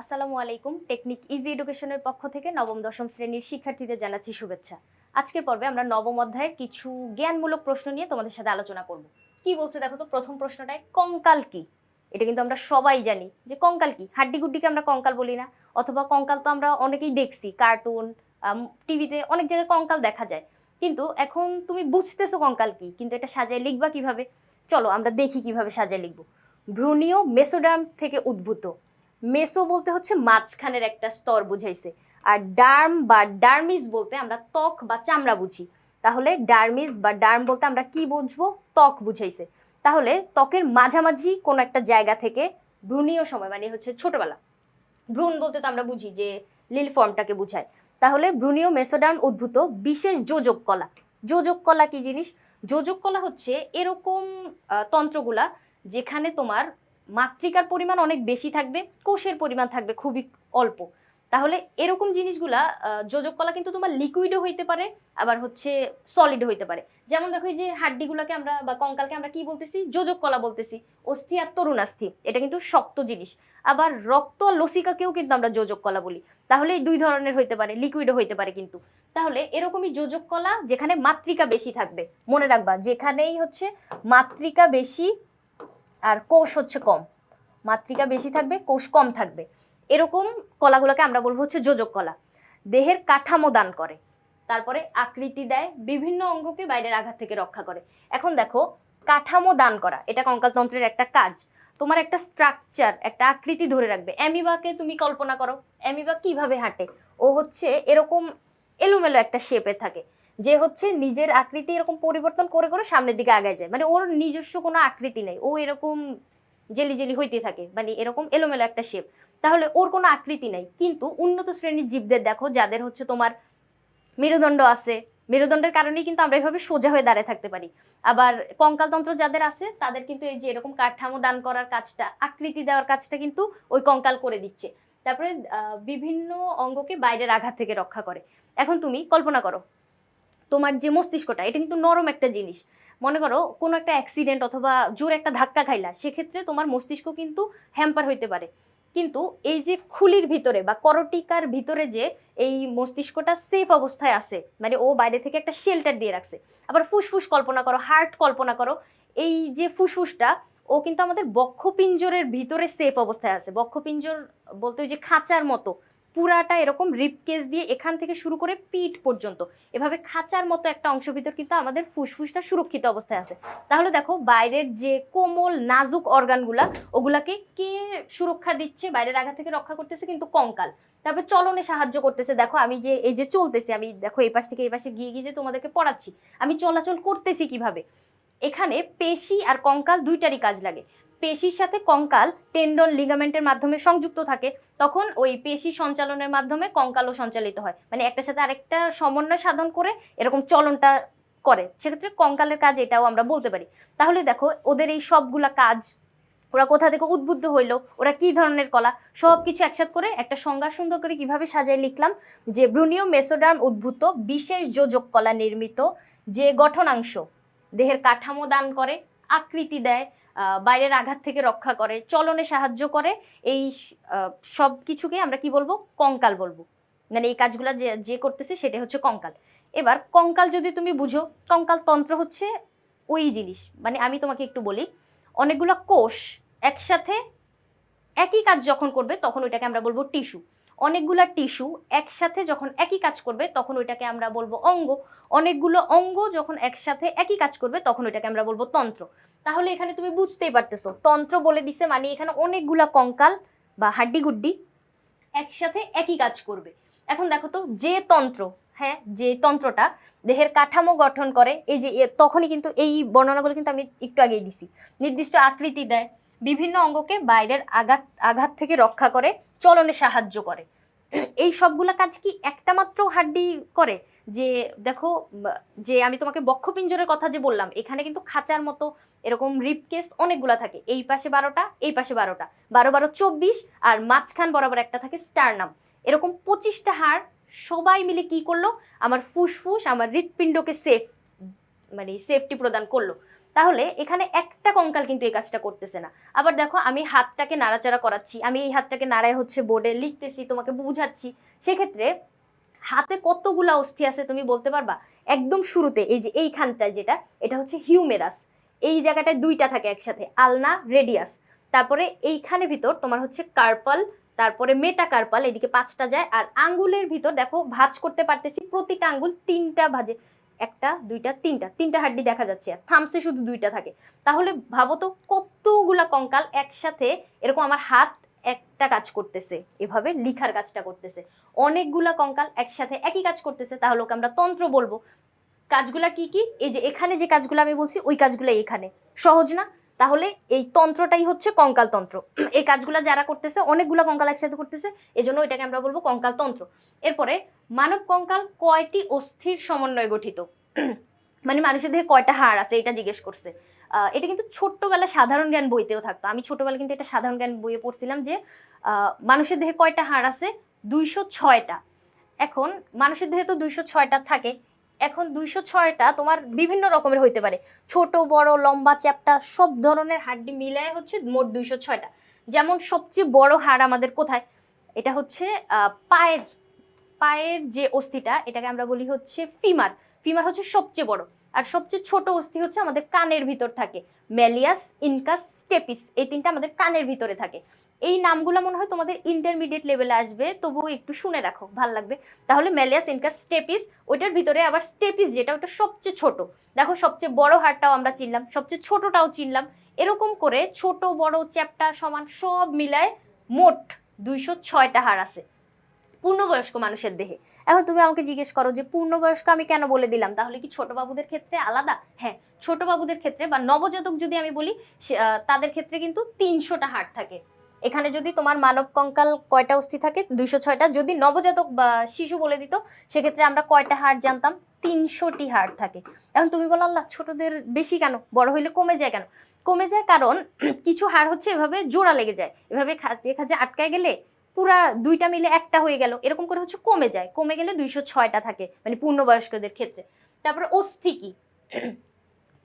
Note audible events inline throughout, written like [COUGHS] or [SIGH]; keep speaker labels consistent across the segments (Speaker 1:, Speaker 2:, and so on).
Speaker 1: আসসালামু আলাইকুম। Technique easy এডুকেশনের পক্ষ থেকে নবম, দশম শ্রেণির শিক্ষার্থীদের জানাচ্ছি শুভেচ্ছা। আজকের পর্বে আমরা নবম অধ্যায়ের কিছু জ্ঞানমূলক প্রশ্ন নিয়ে তোমাদের সাথে আলোচনা করব। কি বলছে দেখো তো, প্রথম প্রশ্নটায়, কঙ্কাল কি? এটা কিন্তু আমরা সবাই জানি যে কঙ্কাল কি? হাড্ডি গুড্ডিকে আমরা কঙ্কাল বলি না, অথবা কঙ্কাল তো আমরা অনেকেই দেখছি, কার্টুন টিভিতে অনেক জায়গায় কঙ্কাল দেখা যায়। কিন্তু এখন তুমি বুঝতেছো কঙ্কাল কি, কিন্তু এটা সাজায় লিখবা কীভাবে? চলো আমরা দেখি কীভাবে সাজায় লিখব। ভ্রূণীয় মেসোডাম থেকে উদ্ভূত। মেসো বলতে হচ্ছে মাঝখানের একটা স্তর বুঝাইছে। আর ডার্ম বা ডার্মিস বলতে আমরা ত্বক বা চামড়া বুঝি। তাহলে ডার্মিস বা ডার্ম বলতে আমরা কি বুঝব? ত্বক বুঝাইছে। তাহলে ত্বকের মাঝামাঝি কোনো একটা জায়গা থেকে ভ্রূণীয় সময় মানে হচ্ছে ছোটবেলা। ভ্রূণ বলতে তো আমরা বুঝি যে লিল ফর্মটাকে বুঝায়। তাহলে ভ্রূণীয় মেসোডার্ম উদ্ভূত বিশেষ যোজক কলা। যোজক কলা কি জিনিস? যোজক কলা হচ্ছে এরকম তন্ত্রগুলা যেখানে তোমার মাতৃকার পরিমাণ অনেক বেশি থাকবে, কোষের পরিমাণ থাকবে খুবই অল্প। তাহলে এরকম জিনিসগুলা যোজক কলা কিন্তু তোমার লিকুইডও হইতে পারে, আবার হচ্ছে সলিড হইতে পারে। যেমন দেখো যে হাড্ডিগুলোকে আমরা বা কঙ্কালকে আমরা কি বলতেছি? যোজক কলা বলতেছি। অস্থি আর তরুণাস্থি, এটা কিন্তু শক্ত জিনিস। আবার রক্ত আর লসিকাকেও কিন্তু আমরা যোজক কলা বলি। তাহলে এই দুই ধরনের হইতে পারে লিকুইডও হইতে পারে কিন্তু। তাহলে এরকমই যোজক কলা যেখানে মাতৃকা বেশি থাকবে, মনে রাখবা, যেখানেই হচ্ছে মাতৃকা বেশি আর কোষ হচ্ছে কম। মাতৃকা বেশি থাকবে, কোষ কম থাকবে। এরকম কলাগুলোকে আমরা বলব হচ্ছে যোজক কলা। দেহের কাঠামো দান করে, তারপরে আকৃতি দেয়, বিভিন্ন অঙ্গকে বাইরের আঘাত থেকে রক্ষা করে। এখন দেখো, কাঠামো দান করা, এটা কঙ্কালতন্ত্রের একটা কাজ। তোমার একটা স্ট্রাকচার একটা আকৃতি ধরে রাখবে। অ্যামিবাকে তুমি কল্পনা করো, অ্যামিবা কীভাবে হাঁটে? ও হচ্ছে এরকম এলোমেলো একটা শেপে থাকে। যে হচ্ছে নিজের আকৃতি এরকম পরিবর্তন করে করে সামনের দিকে আগায় যায়। মানে ওর নিজস্ব কোনো আকৃতি নেই। ও এরকম জেলি জেলি হইতে থাকে। মানে এরকম এলোমেলো একটা শেপ তাহলে ওর কোনো আকৃতি নাই। কিন্তু উন্নত শ্রেণির জীবদের দেখো, যাদের হচ্ছে তোমার মেরুদণ্ড আছে। মেরুদণ্ডের কারণেই কিন্তু আমরা এভাবে সোজা হয়ে দাঁড়ায় থাকতে পারি। আবার কঙ্কালতন্ত্র যাদের আছে, তাদের কিন্তু এই যে এরকম কাঠামো দান করার কাজটা, আকৃতি দেওয়ার কাজটা কিন্তু ওই কঙ্কাল করে দিচ্ছে। তারপরে বিভিন্ন অঙ্গকে বাইরের আঘাত থেকে রক্ষা করে। এখন তুমি কল্পনা করো। তোমার যে মস্তিষ্কটা, এটা কিন্তু নরম একটা জিনিস। মনে করো, কোনো একটা অ্যাক্সিডেন্ট অথবা জোর একটা ধাক্কা খাইলা, সেক্ষেত্রে তোমার মস্তিষ্ক কিন্তু হ্যাম্পার হইতে পারে। কিন্তু এই যে খুলির ভিতরে বা করটিকার ভিতরে যে এই মস্তিষ্কটা সেফ অবস্থায় আছে মানে ও বাইরে থেকে একটা শেল্টার দিয়ে রাখছে, আবার ফুসফুস কল্পনা করো হার্ট কল্পনা করো, এই যে ফুসফুসটা, ও কিন্তু আমাদের বক্ষপিঞ্জরের ভিতরে সেফ অবস্থায় আছে। বক্ষপিঞ্জর বলতে ওই যে খাঁচার মতো পুরাটা এরকম রিপকেস দিয়ে এখান থেকে শুরু করে পিঠ পর্যন্ত। এভাবে খাঁচার মতো একটা অংশ ভিতর কিন্তু আমাদের ফুসফুসটা সুরক্ষিত অবস্থায় আছে। তাহলে দেখো, বাইরের যে কোমল, নাজুক অর্গানগুলা ওগুলাকে কে সুরক্ষা দিচ্ছে, বাইরের আঘাত থেকে রক্ষা করতেছে কিন্তু কঙ্কাল। তারপর চলনে সাহায্য করতেছে। দেখো, আমি যে এই যে চলতেছি, আমি দেখো এই পাশ থেকে এই পাশে গিয়ে গিয়ে যে তোমাদেরকে পড়াচ্ছি, আমি চলাচল করতেছি কীভাবে? এখানে পেশি আর কঙ্কাল দুইটারই কাজ লাগে। পেশির সাথে কঙ্কাল, টেন্ডন লিগামেন্টের মাধ্যমে সংযুক্ত থাকে, তখন ওই পেশি সঞ্চালনের মাধ্যমে কঙ্কালও সঞ্চালিত হয়। মানে একটা সাথে আরেকটা সমন্বয় সাধন করে এরকম চলনটা করে। সেক্ষেত্রে কঙ্কালের কাজ এটাও আমরা বলতে পারি। তাহলে দেখো, ওদের এই সবগুলা কাজ, ওরা কোথা থেকে উদ্বুদ্ধ হইল, ওরা কি ধরনের কলা সব কিছু একসাথ করে একটা সংজ্ঞা সুন্দর করে কীভাবে সাজায় লিখলাম যে ব্রুনিও মেসোডার্ম উদ্ভূত বিশেষ যোজক কলা নির্মিত যে গঠনাংশ দেহের কাঠামো দান করে, আকৃতি দেয় বাইরের আঘাত থেকে রক্ষা করে, চলনে সাহায্য করে, এই সব কিছুকে আমরা কি বলব? কঙ্কাল বলব। মানে এই কাজগুলো যে যে করতেছে সেটা হচ্ছে কঙ্কাল। এবার কঙ্কাল যদি তুমি বুঝো, কঙ্কাল তন্ত্র হচ্ছে ওই জিনিস। মানে আমি তোমাকে একটু বলি, অনেকগুলো কোষ একসাথে একই কাজ যখন করবে তখন ওইটাকে আমরা বলব টিস্যু। অনেকগুলা টিস্যু একসাথে যখন একই কাজ করবে তখন ওইটাকে আমরা বলব অঙ্গ। অনেকগুলো অঙ্গ যখন একসাথে একই কাজ করবে তখন ওইটাকে আমরা বলব তন্ত্র। তাহলে এখানে তুমি বুঝতেই পারতেছো। তন্ত্র বলে দিছে মানে এখানে অনেকগুলা কঙ্কাল বা হাড্ডি গুড্ডি একসাথে একই কাজ করবে। এখন দেখো তো, যে তন্ত্র হ্যাঁ যে তন্ত্রটা দেহের কাঠামো গঠন করে, এই যে তখনই কিন্তু এই বর্ণনাগুলো কিন্তু আমি একটু আগেই দিছি। নির্দিষ্ট আকৃতি দেয়, বিভিন্ন অঙ্গকে বাইরের আঘাত আঘাত থেকে রক্ষা করে, চলনে সাহায্য করে। এই সবগুলা কাজ কি একটা মাত্র হাড্ডি করে? যে দেখো যে আমি তোমাকে বক্ষপিঞ্জরের কথা যে বললাম, এখানে কিন্তু খাঁচার মতো এরকম রিপকেস অনেকগুলা থাকে। এই পাশে বারোটা, এই পাশে বারোটা। বারো বারো, চব্বিশ, আর মাঝখান বরাবর একটা থাকে স্টারনাম এরকম পঁচিশটা হাড়, সবাই মিলে কি করল? আমার ফুসফুস, আমার হৃৎপিণ্ডকে সেফ মানে সেফটি প্রদান করল। তাহলে এখানে একটা কঙ্কাল কিন্তু এই কাজটা করতেছে না। আবার দেখো, আমি হাতটাকে নাড়াচাড়া করাচ্ছি। আমি এই হাতটাকে নাড়ায় হচ্ছে বোর্ডে লিখতেছি, তোমাকে বুঝাচ্ছি। সেক্ষেত্রে হাতে কতগুলা অস্থি আছে তুমি বলতে পারবা? একদম শুরুতে, এই যে এইখানটায় যেটা, এটা হচ্ছে হিউমেরাস। এই জায়গাটায় দুইটা থাকে একসাথে, আলনা, রেডিয়াস। তারপরে এইখানে ভিতর তোমার হচ্ছে কার্পাল, তারপরে মেটা কার্পাল এদিকে পাঁচটা যায়। আর আঙ্গুলের ভিতর দেখো, ভাঁজ করতে পারতেছি প্রতিটা আঙ্গুল তিনটা ভাজে। একটা, দুইটা, তিনটা তিনটা হাড্ডি দেখা যাচ্ছে। আর থামসে শুধু দুইটা থাকে। তাহলে ভাবো তো, কতগুলা কঙ্কাল একসাথে, এরকম আমার হাত একটা কাজ করতেছে, এভাবে লিখার কাজটা করতেছে। অনেকগুলা কঙ্কাল একসাথে একই কাজ করতেছে, তাহলে ওকে আমরা তন্ত্র বলব। কাজগুলা কি কি? এই যে এখানে যে কাজগুলো আমি বলছি, ওই কাজগুলো এখানে। সহজ না? তাহলে এই তন্ত্রটাই হচ্ছে কঙ্কাল তন্ত্র। এই কাজগুলো যারা করতেছে, অনেকগুলা কঙ্কাল একসাথে করতেছে, এজন্য এটাকে আমরা বলব কঙ্কাল তন্ত্র। এরপরে, মানব কঙ্কাল কয়টি অস্থির সমন্বয়ে গঠিত? মানে মানুষের দেহে কয়টা হাড় আছে, এটা জিজ্ঞেস করছে। এটা কিন্তু ছোট্টবেলা সাধারণ জ্ঞান বইতেও থাকতো। আমি ছোটবেলা কিন্তু এটা সাধারণ জ্ঞান বইয়ে পড়ছিলাম যে মানুষের দেহে কয়টা হাড় আছে? দুইশো ছয়টা। এখন মানুষের দেহে তো দুইশো ছয়টা থাকে। এখন দুইশো ছয়টা তোমার বিভিন্ন রকমের হইতে পারে। ছোট, বড়, লম্বা, চ্যাপটা, সব ধরনের হাড্ডি মিলায় হচ্ছে মোট দুইশো ছয়টা। যেমন সবচেয়ে বড় হাড় আমাদের কোথায়? এটা হচ্ছে পায়ের পায়ের যে অস্থিটা, এটাকে আমরা বলি হচ্ছে ফিমার। ফিমার হচ্ছে সবচেয়ে বড়। আর সবচেয়ে ছোট অস্থি হচ্ছে আমাদের কানের ভিতর থাকে ম্যালিয়াস ইনকাস, স্টেপিস, এই তিনটা আমাদের কানের ভিতরে থাকে। এই নামগুলো মনে হয় তোমাদের ইন্টারমিডিয়েট লেভেলে আসবে, তবুও একটু শুনে রাখো, ভালো লাগবে। তাহলে ম্যালিয়াস ইনকাস, স্টেপিস, ওইটার ভিতরে আবার স্টেপিস যেটা, ওটা সবচেয়ে ছোট। দেখো, সবচেয়ে বড় হাড়টাও আমরা চিনলাম, সবচেয়ে ছোটটাও চিনলাম। এরকম করে ছোট বড় চ্যাপটা সমান সব মিলায় মোট দুইশো ছয়টা হাড় আছে। পূর্ণবয়স্ক মানুষের দেহে। এখন তুমি আমাকে জিজ্ঞেস করো যে পূর্ণবয়স্ক আমি কেন বলে দিলাম? তাহলে কি ছোট বাবুদের ক্ষেত্রে আলাদা? হ্যাঁ ছোট বাবুদের ক্ষেত্রে বা নবজাতক যদি আমি বলি তাদের ক্ষেত্রে কিন্তু তিনশোটা হাড় থাকে। এখানে যদি তোমার মানব কঙ্কাল কয়টা অস্থি থাকে? দুইশো ছয়টা। যদি নবজাতক বা শিশু বলে দিত, সেক্ষেত্রে আমরা কয়টা হাড় জানতাম? তিনশোটি হাড় থাকে। এখন তুমি বলো, আল্লাহ, ছোটদের বেশি কেন? বড় হইলে কমে যায় কেন? কমে যায় কারণ, [CLEARS THROAT] কিছু হাড় হচ্ছে এভাবে জোড়া লেগে যায়। এভাবে খাজে খাজে আটকায় গেলে পুরা দুইটা মিলে একটা হয়ে গেল। এরকম করে হচ্ছে কমে যায়। কমে গেলে দুইশো ছয়টা থাকে মানে পূর্ণবয়স্কদের ক্ষেত্রে। তারপরে অস্থি কি?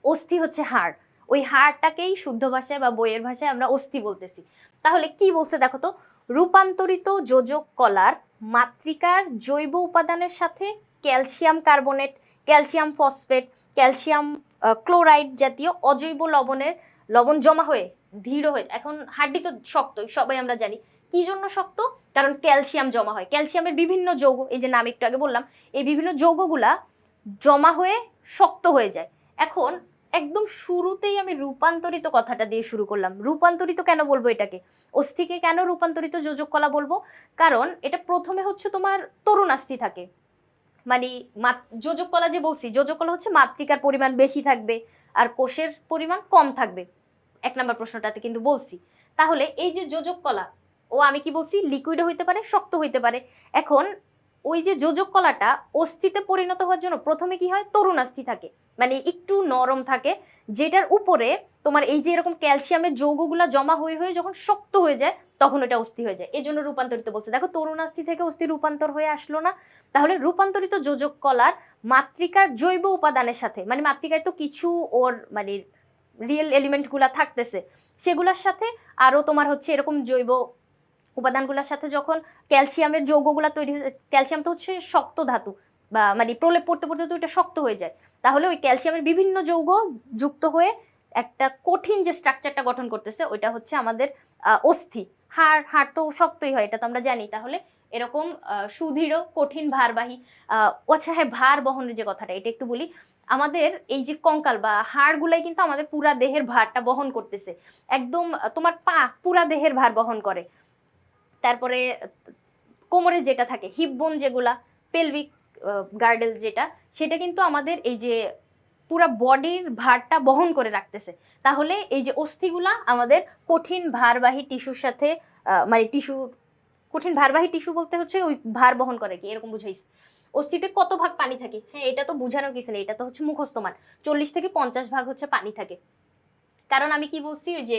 Speaker 1: অস্থি হচ্ছে হাড়। ওই হাড়টাকেই শুদ্ধ ভাষায় বা বইয়ের ভাষায় আমরা অস্থি বলতেছি। তাহলে কি বলছে দেখো তো? রূপান্তরিত যোজক কলার মাতৃকার জৈব উপাদানের সাথে calcium carbonate, calcium phosphate, calcium chloride জাতীয় অজৈব লবণের লবণ জমা হয়ে দৃঢ় হয়ে, এখন হাড্ডি তো শক্তই সবাই আমরা জানি। কি জন্য শক্ত? কারণ ক্যালসিয়াম জমা হয়। ক্যালসিয়ামের বিভিন্ন যৌগ, এই যে নাম একটু আগে বললাম, এই বিভিন্ন যৌগগুলা জমা হয়ে শক্ত হয়ে যায়। এখন একদম শুরুতেই আমি রূপান্তরিত কথাটা দিয়ে শুরু করলাম। রূপান্তরিত কেন বলব এটাকে? অস্থিকে কেন রূপান্তরিত যোজক কলা বলব? কারণ এটা প্রথমে হচ্ছে তোমার তরুণ আস্থি থাকে। মানে যোজক কলা যে বলছি, যোজক কলা হচ্ছে মাতৃকার পরিমাণ বেশি থাকবে আর কোষের পরিমাণ কম থাকবে। এক নম্বর প্রশ্নটাতে কিন্তু বলছি। তাহলে এই যে যোজক কলা ও আমি কি বলছি লিকুইডও হইতে পারে, শক্ত হইতে পারে। এখন ওই যে যোজক কলাটা অস্থিতে পরিণত হওয়ার জন্য প্রথমে কি হয় তরুণ আস্থি থাকে। মানে একটু নরম থাকে, যেটার উপরে তোমার এই যে এরকম ক্যালসিয়ামের যৌগগুলা জমা হয়ে হয়ে যখন শক্ত হয়ে যায়, তখন এটা অস্থি হয়ে যায়। এই জন্য রূপান্তরিত বলছে। দেখো তরুণ আস্থি থেকে অস্থি রূপান্তর হয়ে আসলো না। তাহলে রূপান্তরিত যোজক কলার মাতৃকার জৈব উপাদানের সাথে মানে মাতৃকায় তো কিছু ওর মানে রিয়েল এলিমেন্টগুলা থাকতেছে, সেগুলোর সাথে আরও তোমার হচ্ছে এরকম জৈব উপাদানগুলোর সাথে যখন ক্যালসিয়ামের যৌগগুলো তৈরি ক্যালসিয়াম তো হচ্ছে শক্ত ধাতু বা মানে প্রলেপ পড়তে পড়তে তো এটা শক্ত হয়ে যায়। তাহলে ওই ক্যালসিয়ামের বিভিন্ন যৌগ যুক্ত হয়ে একটা কঠিন যে স্ট্রাকচারটা গঠন করতেছে, ওইটা হচ্ছে আমাদের অস্থি। হাড় হাড় তো শক্তই হয়, এটা তো আমরা জানি। তাহলে এরকম সুদৃঢ়, কঠিন ভারবাহী আচ্ছা হ্যাঁ ভার বহনের যে কথাটা, এটা একটু বলি। আমাদের এই যে কঙ্কাল বা হাড়গুলাই কিন্তু আমাদের পুরা দেহের ভারটা বহন করতেছে। একদম তোমার পা পুরা দেহের ভার বহন করে। তারপরে কোমরে যেটা থাকে হিপ বোন যেগুলা পেলভিক গার্ডেল যেটা, সেটা কিন্তু আমাদের এই যে পুরা বডির ভারটা বহন করে রাখতেছে। তাহলে এই যে অস্থিগুলা আমাদের কঠিন ভারবাহী টিস্যুর সাথে মানে টিস্যু কঠিন ভারবাহী টিস্যু বলতে হচ্ছে ওই ভার বহন করে কি, এরকম বুঝাইস। অস্থিতে কত ভাগ পানি থাকে? হ্যাঁ এটা তো বোঝানোর কিছু নেই, এটা তো হচ্ছে মুখস্থ মান। চল্লিশ থেকে পঞ্চাশ ভাগ হচ্ছে পানি থাকে। কারণ আমি কি বলছি, ওই যে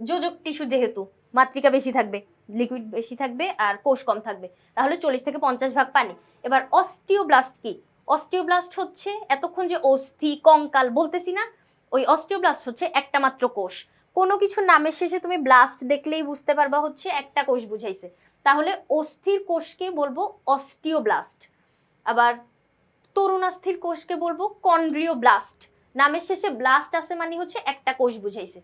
Speaker 1: যোজক টিস্যু যেহেতু, মাতৃকা বেশি থাকবে। লিকুইড বেশি থাকবে আর কোষ কম থাকবে। তাহলে চল্লিশ থেকে পঞ্চাশ ভাগ পানি। এবার অস্টিওব্লাস্ট কি? অস্টিওব্লাস্ট হচ্ছে এতক্ষণ যে অস্থি, কঙ্কাল বলতেছি না, ওই অস্টিওব্লাস্ট হচ্ছে একটা মাত্র কোষ। কোনো কিছু নামের শেষে তুমি ব্লাস্ট দেখলেই বুঝতে পারবা হচ্ছে একটা কোষ বুঝাইছে। তাহলে অস্থির কোষকে বলব অস্টিওব্লাস্ট আবার তরুণাস্থির কোষকে বলব কন্ড্রিও ব্লাস্ট নামের শেষে ব্লাস্ট আছে মানে হচ্ছে একটা কোষ বুঝাইছে।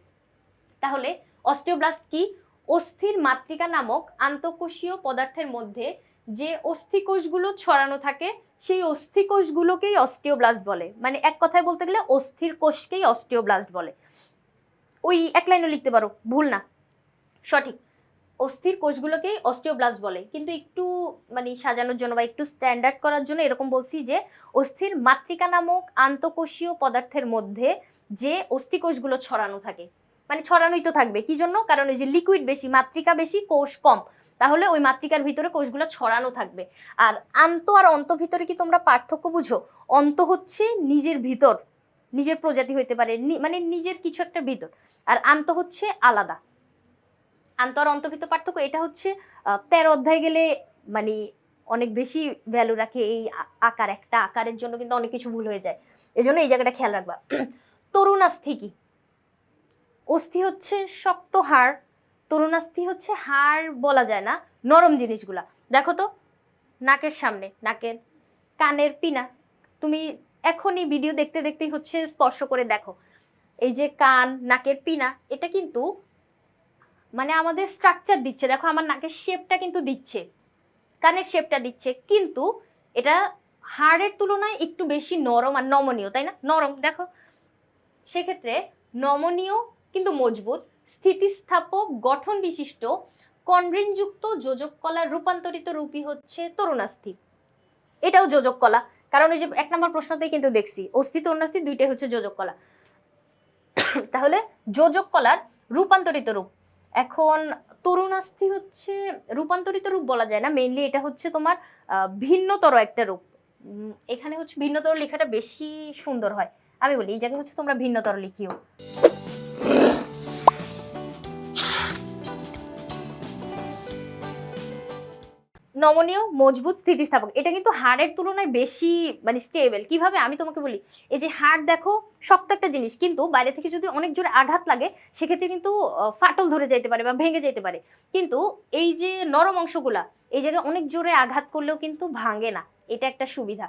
Speaker 1: তাহলে অস্টিওব্লাস্ট কি? অস্থির মাতৃকা নামক আন্তঃকোষীয় পদার্থের মধ্যে যে অস্থিকোষগুলো ছড়ানো থাকে, সেই অস্থিকোষগুলোকেই অস্টিওব্লাস্ট বলে। মানে এক কথায় বলতে গেলে অস্থির কোষকেই অস্টিওব্লাস্ট বলে। ওই এক লাইনও লিখতে পারো, ভুল না। সঠিক। অস্থির কোষগুলোকেই অস্টিওব্লাস্ট বলে। কিন্তু একটু মানে সাজানোর জন্য বা একটু স্ট্যান্ডার্ড করার জন্য এরকম বলছি যে, অস্থির মাতৃকা নামক আন্তঃকোষীয় পদার্থের মধ্যে যে অস্থিকোষগুলো ছড়ানো থাকে মানে ছড়ানোই তো থাকবে। কি জন্য? কারণ ওই যে লিকুইড বেশি মাতৃকা বেশি, কোষ কম। তাহলে ওই মাতৃকার ভিতরে কোষগুলো ছড়ানো থাকবে। আর আন্ত আর অন্ত ভিতরে কি তোমরা পার্থক্য বুঝো? অন্ত হচ্ছে নিজের ভিতর, নিজের প্রজাতি হইতে পারে মানে নিজের কিছু একটা ভিতর। আর আন্ত হচ্ছে আলাদা। আন্ত আর অন্ত ভিতর পার্থক্য, এটা হচ্ছে তেরো অধ্যায় গেলে মানে অনেক বেশি ভ্যালু রাখে এই আকার। একটা আকারের জন্য কিন্তু অনেক কিছু ভুল হয়ে যায়। এজন্য এই জায়গাটা খেয়াল রাখবা। [CLEARS THROAT] তরুণাস্থি কি অস্থি হচ্ছে শক্ত হাড়, তরুণাস্থি হচ্ছে হাড় বলা যায় না, নরম জিনিসগুলা। দেখো তো, নাকের সামনে, নাকের কানের পিনা। তুমি এখনই ভিডিও দেখতে দেখতেই হচ্ছে স্পর্শ করে দেখো। এই যে কান, নাকের পিনা, এটা কিন্তু মানে আমাদের স্ট্রাকচার দিচ্ছে। দেখো, আমার নাকের শেপটা কিন্তু দিচ্ছে। কানের শেপটা দিচ্ছে। কিন্তু এটা হাড়ের তুলনায় একটু বেশি নরম আর নমনীয়, তাই না? নরম, দেখো। সেক্ষেত্রে নমনীয় কিন্তু মজবুত, স্থিতিস্থাপক, গঠন বিশিষ্ট, কন্ড্রিনযুক্ত যোজক কলার রূপান্তরিত রূপই হচ্ছে তরুণাস্থি। এটাও যোজক কলা। কারণ ওই যে এক নম্বর প্রশ্নতেই কিন্তু দেখছি, অস্থি, তরুণাস্থি দুইটাই হচ্ছে যোজক কলা। তাহলে যোজক কলার রূপান্তরিত রূপ। এখন তরুণাস্থি হচ্ছে রূপান্তরিত রূপ বলা যায় না মেইনলি এটা হচ্ছে তোমার ভিন্নতর একটা রূপ। এখানে হচ্ছে ভিন্নতর লেখাটা বেশি সুন্দর হয়। আমি বলি, এই জায়গায় হচ্ছে তোমরা ভিন্নতর লিখিও। নমনীয়, মজবুত, স্থিতিস্থাপক। এটা কিন্তু হাড়ের তুলনায় বেশি মানে স্টেবল কীভাবে? আমি তোমাকে বলি, এই যে হাড় দেখো, শক্ত একটা জিনিস, কিন্তু বাইরে থেকে যদি অনেক জোরে আঘাত লাগে, সেক্ষেত্রে কিন্তু ফাটল ধরে যেতে পারে বা ভেঙে যেতে পারে। কিন্তু এই যে নরম অংশগুলা, এই জায়গায় অনেক জোরে আঘাত করলেও কিন্তু ভাঙে না। এটা একটা সুবিধা।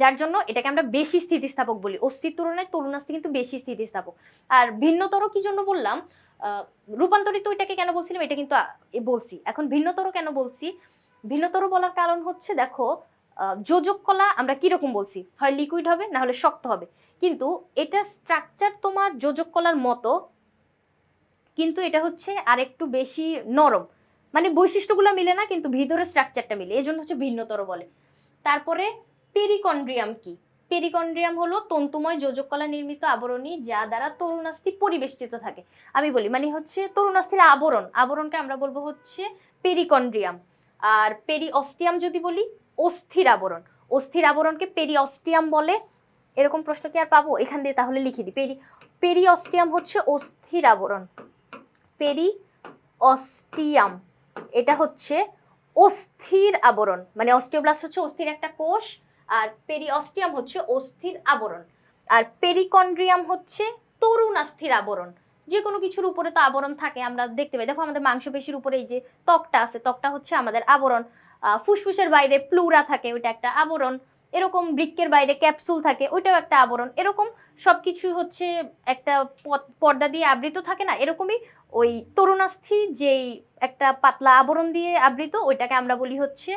Speaker 1: যার জন্য এটাকে আমরা বেশি স্থিতিস্থাপক বলি। অস্থির তুলনায় তরুণাস্থি কিন্তু বেশি স্থিতিস্থাপক। আর ভিন্নতর কি জন্য বললাম রূপান্তরিত এটাকে কেন বলছিলাম? এটা কিন্তু বলছি। এখন ভিন্নতর কেন বলছি? ভিন্নতর বলার কারণ হচ্ছে দেখো যোজক কলা আমরা কীরকম বলছি? হয় লিকুইড হবে, না হলে শক্ত হবে। কিন্তু এটার স্ট্রাকচার তোমার যোজক কলার মতো, কিন্তু এটা হচ্ছে আর একটু বেশি নরম। মানে বৈশিষ্ট্যগুলো মিলে না, কিন্তু ভিতরে স্ট্রাকচারটা মিলে। এই জন্য হচ্ছে ভিন্নতর বলে। তারপরে পেরিকন্ড্রিয়াম কি? পেরিকন্ড্রিয়াম হলো তন্তুময় যোজক কলা নির্মিত আবরণী যা দ্বারা তরুণাস্থি পরিবেষ্টিত থাকে। আমি বলি মানে হচ্ছে তরুণাস্থির আবরণ। আবরণকে আমরা বলব হচ্ছে পেরিকন্ড্রিয়াম আর পেরি পেরিঅস্টিয়াম যদি বলি, অস্থির আবরণ। অস্থির আবরণকে পেরিঅস্টিয়াম বলে। এরকম প্রশ্ন কি আর পাবো? এখান দিয়ে তাহলে লিখে দিই। পেরি পেরিঅস্টিয়াম হচ্ছে অস্থির আবরণ। পেরি অস্টিয়াম এটা হচ্ছে অস্থির আবরণ। মানে অস্টিওব্লাস্ট হচ্ছে অস্থির একটা কোষ, আর পেরিঅস্টিয়াম হচ্ছে অস্থির আবরণ। আর পেরিকন্ড্রিয়াম হচ্ছে তরুণাস্থির আবরণ। যে কোনো কিছুর উপরে তো আবরণ থাকে, আমরা দেখতে পাই। দেখো আমাদের মাংসপেশির উপরে এই যে ত্বকটা আছে, ত্বকটা হচ্ছে আমাদের আবরণ। ফুসফুসের বাইরে প্লুরা থাকে, ওইটা একটা আবরণ। এরকম বৃক্কের বাইরে ক্যাপসুল থাকে, ওইটাও একটা আবরণ। এরকম সব কিছু হচ্ছে একটা পর্দা দিয়ে আবৃত থাকে না? এরকমই ওই তরুণাস্থি যেই একটা পাতলা আবরণ দিয়ে আবৃত, ওইটাকে আমরা বলি হচ্ছে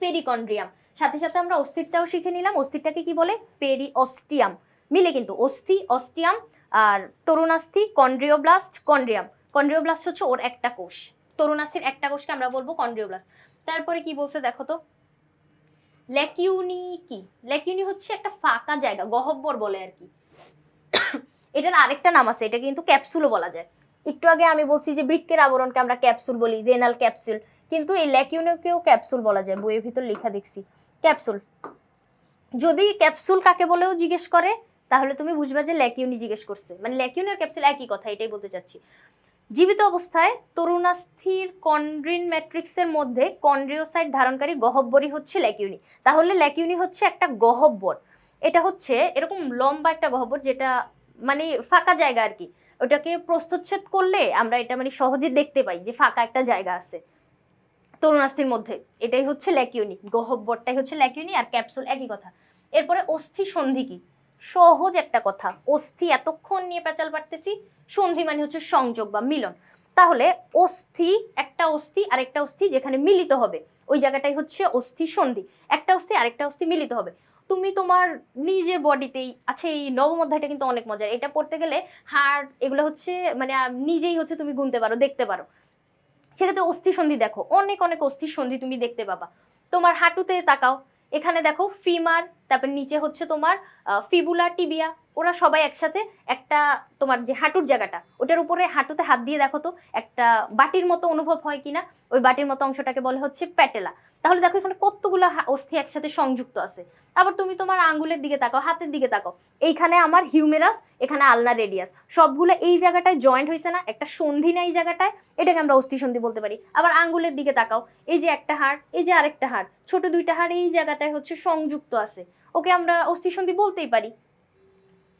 Speaker 1: পেরিকন্ড্রিয়াম সাথে সাথে আমরা অস্থিরটাও শিখে নিলাম। অস্থিরটাকে কি বলে? পেরিঅস্টিয়াম মিলে কিন্তু অস্থি অস্টিয়াম আর তরুণাস্থি কন্ড্রিওব্লাস্ট কন্ড্রিয়াম কন্ড্রিওব্লাস্ট হচ্ছে ওর একটা কোষ। তরুণাস্থির একটা কোষকে আমরা বলব কন্ড্রিওব্লাস্ট তারপরে কি বলছে দেখো তো? ল্যাকিউনি কি? ল্যাকিউনি হচ্ছে একটা ফাঁকা জায়গা, গহব্বর বলে আর কি। এটার আরেকটা নাম আছে, এটা কিন্তু ক্যাপসুলও বলা যায়। একটু আগে আমি বলছি যে বৃক্কের আবরণকে আমরা ক্যাপসুল বলি রেনাল ক্যাপসুল কিন্তু এই ল্যাকিউনিকেও ক্যাপসুল বলা যায়, বইয়ের ভিতর লেখা দেখছি। ক্যাপসুল। যদি ক্যাপসুল কাকে বলেও জিজ্ঞেস করে তাহলে তুমি বুঝবা যে ল্যাকিউনি জিজ্ঞেস করছে। মানে ল্যাকিউনি আর ক্যাপসুল একই কথা, এটাই বলতে চাচ্ছি। জীবিত অবস্থায় তরুণাস্থির কন্ড্রিন ম্যাট্রিক্সের মধ্যে কন্ড্রিওসাইট ধারণকারী গহব্বরই হচ্ছে ল্যাকিউনি। তাহলে ল্যাকিউনি হচ্ছে একটা গহব্বর। এটা হচ্ছে এরকম লম্বা একটা গহ্বর যেটা মানে ফাঁকা জায়গা আর কি। ওটাকে প্রস্তুচ্ছেদ করলে আমরা এটা মানে সহজে দেখতে পাই যে ফাঁকা একটা জায়গা আছে তরুণাস্থির মধ্যে। এটাই হচ্ছে ল্যাকিউনি। গহব্বরটাই হচ্ছে ল্যাকিউনি আর ক্যাপসুল একই কথা। এরপরে অস্থি সন্ধি কি? সহজ একটা কথা। অস্থি এতক্ষণ নিয়ে পেঁচাল পারতেছি সন্ধি মানে হচ্ছে সংযোগ বা মিলন। তাহলে অস্থি, একটা অস্থি আর একটা অস্থি যেখানে মিলিত হবে। ওই জায়গাটাই হচ্ছে অস্থি সন্ধি। একটা অস্থি, আরেকটা অস্থি মিলিত হবে। তুমি তোমার নিজের বডিতেই আচ্ছা এই নবম অধ্যায়টা কিন্তু অনেক মজার। এটা পড়তে গেলে হাড়, এগুলো হচ্ছে মানে নিজেই হচ্ছে তুমি গুনতে পারো, দেখতে পারো। সেক্ষেত্রে অস্থি সন্ধি দেখো। অনেক অনেক অস্থি সন্ধি তুমি দেখতে পাবা। তোমার হাঁটুতে তাকাও। এখানে দেখো ফিমার, তারপর নিচে হচ্ছে তোমার ফিবুলা, টিবিয়া, ওরা সবাই একসাথে একটা তোমার যে হাঁটুর জায়গাটা, ওটার উপরে হাঁটুতে হাত দিয়ে দেখো তো, একটা বাটির মতো অনুভব হয় কিনা, ওই বাটির মতো অংশটাকে বলে হচ্ছে প্যাটেলা। তাহলে দেখো এখানে কতগুলো অস্থি একসাথে সংযুক্ত আছে। আবার তুমি তোমার আঙ্গুলের দিকে তাকাও, হাতের দিকে তাকাও। এইখানে আমার হিউমেরাস এখানে আলনা রেডিয়াস সবগুলো এই জায়গাটায় জয়েন্ট হয়েছে না, একটা সন্ধি না এই জায়গাটায়, এটাকে আমরা অস্থি সন্ধি বলতে পারি। আবার আঙ্গুলের দিকে তাকাও, এই যে একটা হাড়, এই যে আরেকটা হাড়, ছোট দুইটা হাড় এই জায়গাটায় হচ্ছে সংযুক্ত আছে। ওকে আমরা অস্থি সন্ধি বলতেই পারি।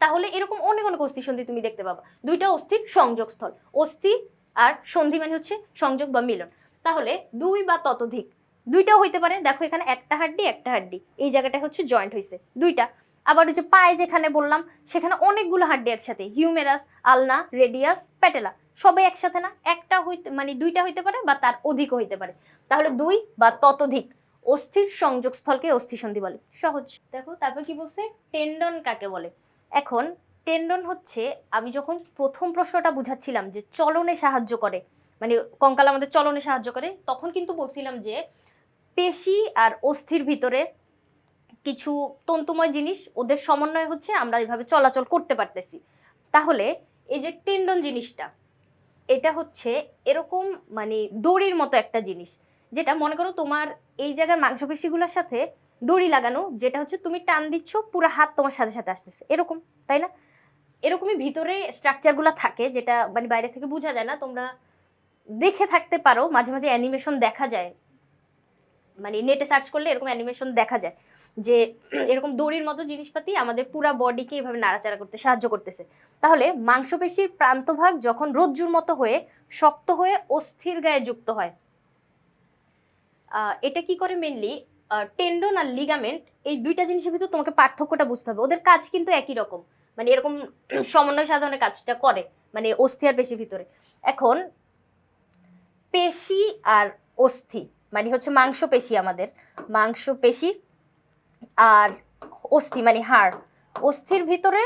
Speaker 1: তাহলে এরকম অনেক অনেক অস্থি সন্ধি তুমি দেখতে পাবা। দুইটা অস্থির সংযোগস্থল। অস্থি আর সন্ধি মানে হচ্ছে সংযোগ বা মিলন। তাহলে দুই বা ততোধিক দুইটাও হইতে পারে। দেখো এখানে একটা হাড্ডি একটা হাড্ডি। এই জায়গাটা হচ্ছে জয়েন্ট হয়েছে দুইটা। আবার ওই যে পায়ে যেখানে বললাম, সেখানে অনেকগুলো হাড্ডি একসাথে। হিউমেরাস আলনা রেডিয়াস প্যাটেলা সবাই একসাথে না। একটা হইতে মানে দুইটা হইতে পারে বা তার অধিকও হইতে পারে। তাহলে দুই বা ততোধিক। অস্থির সংযোগস্থলকে অস্থি সন্ধি বলে। সহজ। দেখো, তারপর কি বলছে? টেন্ডন কাকে বলে? এখন টেন্ডন হচ্ছে, আমি যখন প্রথম প্রশ্নটা বুঝাচ্ছিলাম যে চলনে সাহায্য করে মানে কঙ্কাল আমাদের চলনে সাহায্য করে, তখন কিন্তু বলছিলাম যে পেশি আর অস্থির ভিতরে কিছু তন্তুময় জিনিস, ওদের সমন্বয় হচ্ছে আমরা এইভাবে চলাচল করতে পারতেছি। তাহলে এই যে টেন্ডন জিনিসটা, এটা হচ্ছে এরকম মানে দড়ির মতো একটা জিনিস, যেটা মনে করো তোমার এই জায়গার মাংসপেশিগুলোর সাথে দড়ি লাগানো, যেটা হচ্ছে তুমি টান দিচ্ছ, পুরো হাত তোমার সাথে সাথে আসতেছে। এরকম, তাই না? এরকমই ভিতরে স্ট্রাকচারগুলো থাকে, যেটা মানে বাইরে থেকে বোঝা যায় না, তোমরা দেখে থাকতে পারো, মাঝে মাঝে অ্যানিমেশন দেখা যায় মানে নেটে সার্চ করলে এরকম অ্যানিমেশন দেখা যায়। যে এরকম দড়ির মতো জিনিসপাতি আমাদের পুরা বডিকে এভাবে নাড়াচাড়া করতে, সাহায্য করতেছে। তাহলে মাংসপেশির প্রান্তভাগ যখন রজ্জুর মতো হয়ে শক্ত হয়ে অস্থির গায়ে যুক্ত হয় এটা কি করে মেনলি টেন্ডন আর লিগামেন্ট এই দুইটা জিনিসের ভিতর তোমাকে পার্থক্যটা বুঝতে হবে। ওদের কাজ কিন্তু একই রকম। মানে এরকম সমন্বয় সাধনের কাজটা করে মানে অস্থি আর পেশির ভিতরে। এখন, পেশি আর অস্থি। মানে হচ্ছে মাংসপেশি আমাদের। মাংসপেশি আর অস্থি মানে হাড়। অস্থির ভিতরে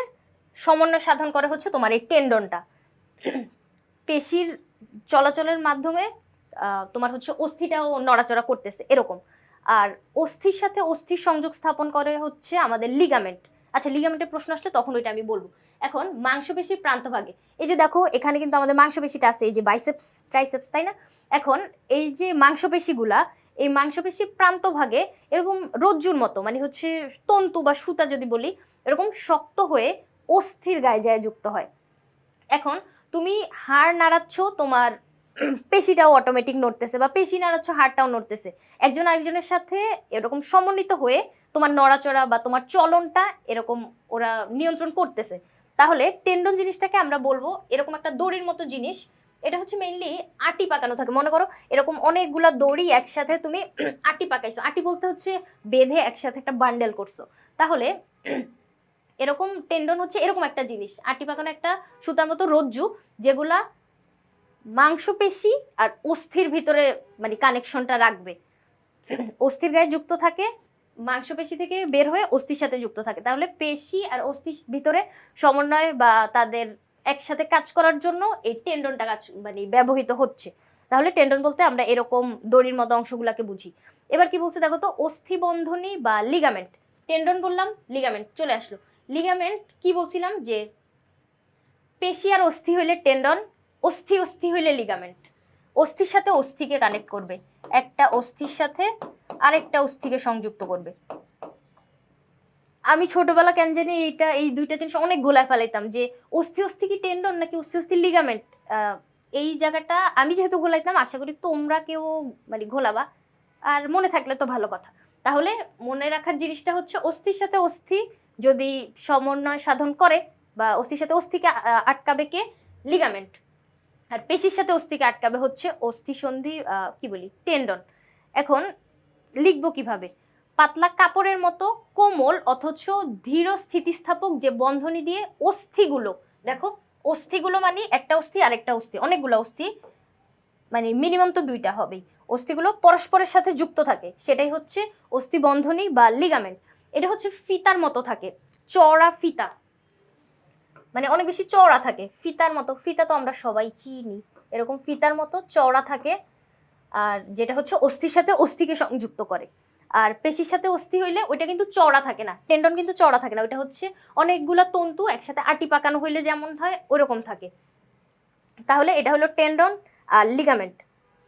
Speaker 1: সমন্বয় সাধন করে হচ্ছে তোমার এই টেন্ডনটা। পেশির চলাচলের মাধ্যমে তোমার হচ্ছে অস্থিটাও নড়াচড়া করতেছে, এরকম। আর অস্থির সাথে অস্থির সংযোগ স্থাপন করে হচ্ছে আমাদের লিগামেন্ট আচ্ছা লিগামেন্টের প্রশ্ন আসলে তখন ওইটা আমি বলব। এখন, মাংসপেশির প্রান্তভাগে, এই যে দেখো, এখানে কিন্তু আমাদের মাংসপেশিটা আছে, এই যে বাইসেপস ট্রাইসেপস তাই না? এখন, এই যে মাংসপেশিগুলা, এই মাংসপেশির প্রান্তভাগে, এরকম রজ্জুর মতো মানে হচ্ছে তন্তু বা সুতা যদি বলি, এরকম শক্ত হয়ে অস্থির গায়ে যায়, যুক্ত হয়। এখন, তুমি হাড় নাড়াচ্ছ, তোমার পেশিটাও অটোমেটিক নড়তেছে, বা পেশি নাড়াচ্ছ, হাড়টাও নড়তেছে। একজন আরেকজনের সাথে এরকম সমন্বিত হয়ে তোমার নড়াচড়া বা তোমার চলনটা এরকম ওরা নিয়ন্ত্রণ করতেছে। তাহলে টেন্ডন জিনিসটাকে আমরা বলব এরকম একটা দড়ির মতো জিনিস। এটা হচ্ছে মেইনলি আটি পাকানো থাকে। মনে করো এরকম অনেকগুলা দড়ি একসাথে তুমি [CLEARS THROAT] আটি পাকাইছো। আটি বলতে হচ্ছে বেঁধে একসাথে একটা বান্ডেল করছ। তাহলে [CLEARS THROAT] এরকম টেন্ডন হচ্ছে এরকম একটা জিনিস। আটি পাকানো একটা সুতার মতো রজ্জু যেগুলা মাংসপেশি আর অস্থির ভিতরে মানে কানেকশনটা রাখবে। [CLEARS THROAT] অস্থির গায়ে যুক্ত থাকে মাংসপেশি থেকে বের হয়ে অস্থির সাথে যুক্ত থাকে। তাহলে পেশি আর অস্থির ভিতরে সমন্বয় বা তাদের একসাথে কাজ করার জন্য এই টেন্ডনটা কাজ মানে ব্যবহৃত হচ্ছে। তাহলে টেন্ডন বলতে আমরা এরকম দড়ির মতো অংশগুলোকে বুঝি। এবার কি বলছে দেখো তো? অস্থি বন্ধনী বা লিগামেন্ট টেন্ডন বললাম লিগামেন্ট চলে আসলো। লিগামেন্ট কি বলছিলাম? যে পেশি আর অস্থি হইলে টেন্ডন অস্থি অস্থি হইলে লিগামেন্ট অস্থির সাথে অস্থিকে কানেক্ট করবে। একটা অস্থির সাথে আরেকটা অস্থিকে সংযুক্ত করবে। আমি ছোটবেলা কেন জানি এইটা, এই দুইটা জিনিস অনেক গোলায় ফেলাইতাম যে অস্থি অস্থি কি টেন্ডন নাকি অস্থি অস্থি লিগামেন্ট এই জায়গাটা আমি যেহেতু ঘোলাইতাম আশা করি তোমরা কেউ মানে ঘোলাবা। আর মনে থাকলে তো ভালো কথা। তাহলে মনে রাখার জিনিসটা হচ্ছে অস্থির সাথে অস্থি যদি সমন্বয় সাধন করে বা অস্থির সাথে অস্থিকে আটকাবে কে? লিগামেন্ট আর পেশির সাথে অস্থিকে আটকাবে হচ্ছে অস্থিসন্ধি আহ, কি বলি টেন্ডন এখন লিখব কীভাবে? পাতলা কাপড়ের মতো কোমল অথচ ধীর স্থিতিস্থাপক যে বন্ধনী দিয়ে অস্থিগুলো দেখো অস্থিগুলো মানে একটা অস্থি আরেকটা অস্থি অনেকগুলো অস্থি মানে মিনিমাম তো দুইটা হবেই। অস্থিগুলো পরস্পরের সাথে যুক্ত থাকে সেটাই হচ্ছে অস্থি বন্ধনী বা লিগামেন্ট এটা হচ্ছে ফিতার মতো থাকে চওড়া ফিতা। মানে অনেক বেশি চওড়া থাকে। ফিতার মতো, ফিতা তো আমরা সবাই চিনি। এরকম ফিতার মতো চওড়া থাকে, আর যেটা হচ্ছে অস্থির সাথে অস্থিকে সংযুক্ত করে। আর পেশির সাথে অস্থি হইলে ওইটা কিন্তু চওড়া থাকে না। টেন্ডন কিন্তু চওড়া থাকে না। ওইটা হচ্ছে অনেকগুলো তন্তু একসাথে আটি পাকানো হইলে যেমন হয় ওরকম থাকে। তাহলে এটা হলো টেন্ডন আর লিগামেন্ট।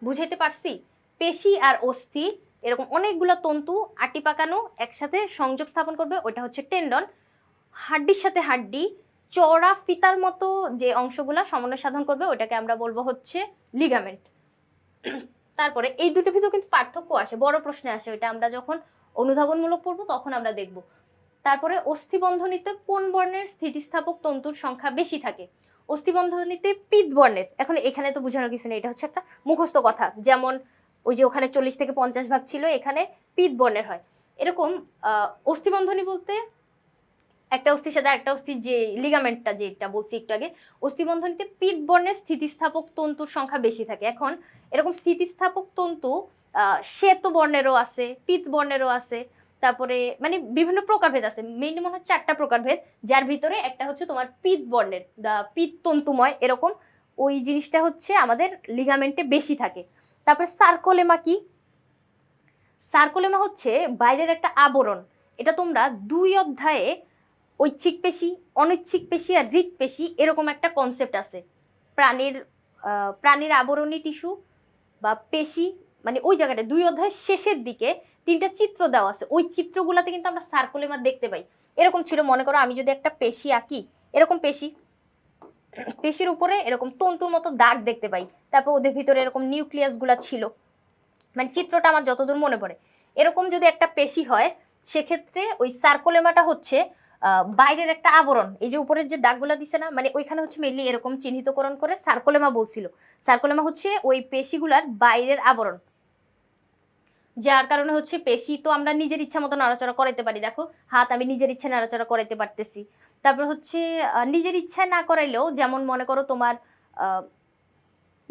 Speaker 1: বুঝাইতে পারছি? পেশি আর অস্থি, এরকম অনেকগুলো তন্তু আটি পাকানো একসাথে সংযোগ স্থাপন করবে ওটা হচ্ছে টেন্ডন। হাড্ডির সাথে হাড্ডি চওড়া ফিতার মতো যে অংশগুলো সমন্বয় সাধন করবে ওটাকে আমরা বলব হচ্ছে লিগামেন্ট তারপরে এই দুটোর ভিতর কিন্তু পার্থক্য আসে, বড় প্রশ্নে আসে, ওইটা আমরা যখন অনুধাবনমূলক পড়ব তখন আমরা দেখব। তারপরে অস্থিবন্ধনীতে কোন বর্ণের স্থিতিস্থাপক তন্তুর সংখ্যা বেশি থাকে? অস্থিবন্ধনীতে পিত বর্ণের, এখন এখানে তো বোঝানোর কিছু নেই, এটা হচ্ছে একটা মুখস্থ কথা, যেমন ওই যে ওখানে চল্লিশ থেকে পঞ্চাশ ভাগ ছিল, এখানে পিত বর্ণের হয়। এরকম অস্থিবন্ধনী বলতে একটা অস্থির সাথে একটা অস্থির যে লিগামেন্টটা যেটা বলছি একটু আগে, অস্থিবন্ধনীতে পিত বর্ণের স্থিতিস্থাপক তন্তুর সংখ্যা বেশি থাকে। এখন এরকম স্থিতিস্থাপক তন্তু শ্বেত বর্ণেরও আছে পিত বর্ণেরও আছে, তারপরে মানে বিভিন্ন প্রকারভেদ আছে। মেইনলি মনে হয় চারটা প্রকারভেদ, যার ভিতরে একটা হচ্ছে তোমার পিত বর্ণের পিত তন্তুময় এরকম, ওই জিনিসটা হচ্ছে আমাদের লিগামেন্টে বেশি থাকে। তারপরে সার্কোলেমা কি? সার্কোলেমা হচ্ছে বাইরের একটা আবরণ। এটা তোমরা দুই অধ্যায়ে ঐচ্ছিক পেশি, অনৈচ্ছিক পেশি আর হৃৎপেশি এরকম একটা কনসেপ্ট আছে। প্রাণীর প্রাণীর আবরণী টিস্যু বা পেশি মানে ওই জায়গাটা, দুই অধ্যায়ের শেষের দিকে তিনটা চিত্র দেওয়া আছে। ওই চিত্রগুলোতে কিন্তু আমরা সার্কোলেমা দেখতে পাই। এরকম ছিল, মনে করো আমি যদি একটা পেশি আঁকি, এরকম পেশি, পেশির উপরে এরকম তন্তুর মতো দাগ দেখতে পাই। তারপর ওদের ভিতরে এরকম নিউক্লিয়াসগুলো ছিল। মানে চিত্রটা আমার যতদূর মনে পড়ে। এরকম যদি একটা পেশি হয়, সেক্ষেত্রে ওই সার্কোলেমাটা হচ্ছে বাইরের একটা আবরণ, এই যে উপরের যে দাগগুলো দিছে না মানে ওইখানে হচ্ছে মেনলি এরকম চিহ্নিতকরণ করে সার্কোলেমা বলছিল। সার্কোলেমা হচ্ছে ওই পেশিগুলার বাইরের আবরণ। যার কারণে হচ্ছে পেশি তো আমরা নিজের ইচ্ছা মতো নাড়াচাড়া করাইতে পারি, দেখো, হাত আমি নিজের ইচ্ছা নাড়াচাড়া করাইতে পারতেছি। তারপর হচ্ছে নিজের ইচ্ছা না করাইলেও যেমন মনে করো তোমার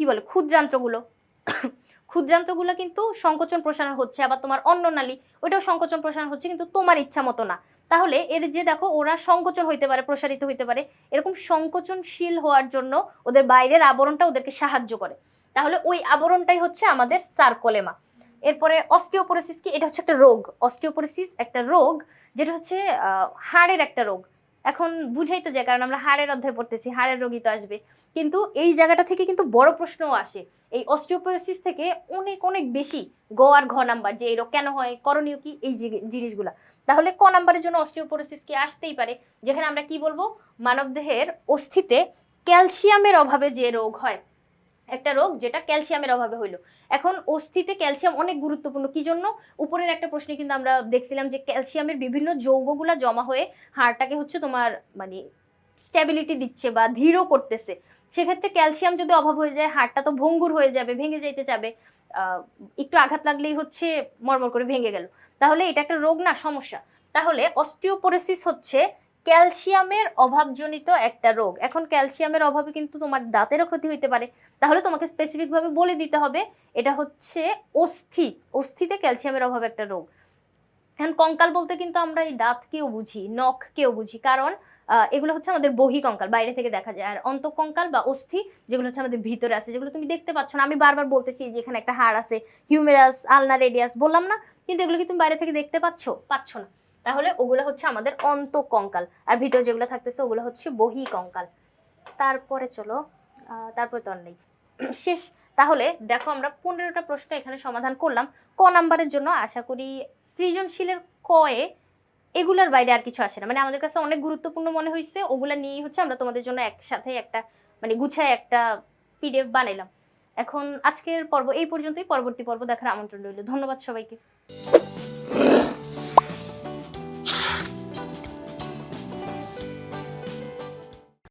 Speaker 1: কি বলে, ক্ষুদ্রান্ত্রগুলো [COUGHS] ক্ষুদ্রান্ত্রগুলো কিন্তু সংকোচন প্রসারণ হচ্ছে, আবার তোমার অন্য নালী ওইটাও সংকোচন প্রসারণ হচ্ছে, কিন্তু তোমার ইচ্ছা মতো না। তাহলে এর যে দেখো ওরা সংকোচন হইতে পারে, প্রসারিত হইতে পারে, এরকম সংকোচনশীল হওয়ার জন্য ওদের বাইরের আবরণটা ওদেরকে সাহায্য করে। তাহলে ওই আবরণটাই হচ্ছে আমাদের সার্কোলেমা এরপরে অস্টিওপোরোসিস কি? এটা হচ্ছে একটা রোগ। অস্টিওপোরোসিস একটা রোগ, যেটা হচ্ছে হাড়ের একটা রোগ। এখন বুঝাই তো যায়, কারণ আমরা হাড়ের অধ্যায় পড়তেছি, হাড়ের রোগী তো আসবে। কিন্তু এই জায়গাটা থেকে কিন্তু বড় প্রশ্নও আসে। এই অস্টিওপোরোসিস থেকে অনেক অনেক বেশি, গ আর ঘ নাম্বার, যে এই রোগ কেন হয়, করণীয় কি? এই জিনিসগুলা। তাহলে ক নাম্বারের জন্য অস্টিওপোরোসিস কি আসতেই পারে? যেখানে আমরা কি বলব? মানবদেহের অস্থিতে ক্যালসিয়ামের অভাবে যে রোগ হয়, একটা রোগ যেটা ক্যালসিয়ামের অভাবে হইল। এখন অস্থিতে ক্যালসিয়াম অনেক গুরুত্বপূর্ণ। কি জন্য? উপরের একটা প্রশ্নে কিন্তু আমরা দেখছিলাম যে ক্যালসিয়ামের বিভিন্ন যৌগগুলা জমা হয়ে হাড়টাকে হচ্ছে তোমার মানে স্ট্যাবিলিটি দিচ্ছে বা ধীরও করতেছে। সেক্ষেত্রে ক্যালসিয়াম যদি অভাব হয়ে যায়, হাড়টা তো ভঙ্গুর হয়ে যাবে, ভেঙে যাইতে যাবে একটু আঘাত লাগলেই হচ্ছে মরমর করে ভেঙে গেল। তাহলে এটা একটা রোগ না, সমস্যা। তাহলে অস্টিওপোরেসিস হচ্ছে ক্যালসিয়ামের অভাবজনিত একটা রোগ। এখন ক্যালসিয়ামের অভাবে কিন্তু তোমার দাঁতেরও ক্ষতি হইতে পারে। তাহলে তোমাকে স্পেসিফিকভাবে বলে দিতে হবে, এটা হচ্ছে অস্থি। অস্থিতে ক্যালসিয়ামের অভাব একটা রোগ। এখন কঙ্কাল বলতে কিন্তু আমরা এই দাঁতকেও বুঝি, নখকেও বুঝি। কারণ এগুলো হচ্ছে আমাদের বহি কঙ্কাল বাইরে থেকে দেখা যায়। আর অন্তঃকঙ্কাল বা অস্থি, যেগুলো হচ্ছে আমাদের ভিতরে আছে, যেগুলো তুমি দেখতে পাচ্ছ না। আমি বারবার বলতেছি যে এখানে একটা হাড় আছে হিউমেরাস আলনা রেডিয়াস বললাম না, কিন্তু এগুলো কি তুমি বাইরে থেকে দেখতে পাচ্ছ? পাচ্ছ না। তাহলে ওগুলো হচ্ছে আমাদের অন্তঃকঙ্কাল। আর ভিতরে যেগুলো থাকতেছে, ওগুলো হচ্ছে বহি কঙ্কাল তারপরে চলো তারপরে তো নেই। [CLEARS THROAT] শেষ। তাহলে দেখো আমরা পনেরোটা প্রশ্ন এখানে সমাধান করলাম। ক নাম্বারের জন্য আশা করি সৃজনশীলের কয়ে এগুলার বাইরে আর কিছু আসে না। মানে আমাদের কাছে অনেক গুরুত্বপূর্ণ মনে হয়েছে ওগুলা নিয়েই হচ্ছে আমরা তোমাদের জন্য একসাথে একটা মানে গুছায় একটা পিডিএফ বানাইলাম। এখন আজকের পর্ব এই পর্যন্তই, পরবর্তী পর্ব দেখার আমন্ত্রণ রইল। ধন্যবাদ সবাইকে।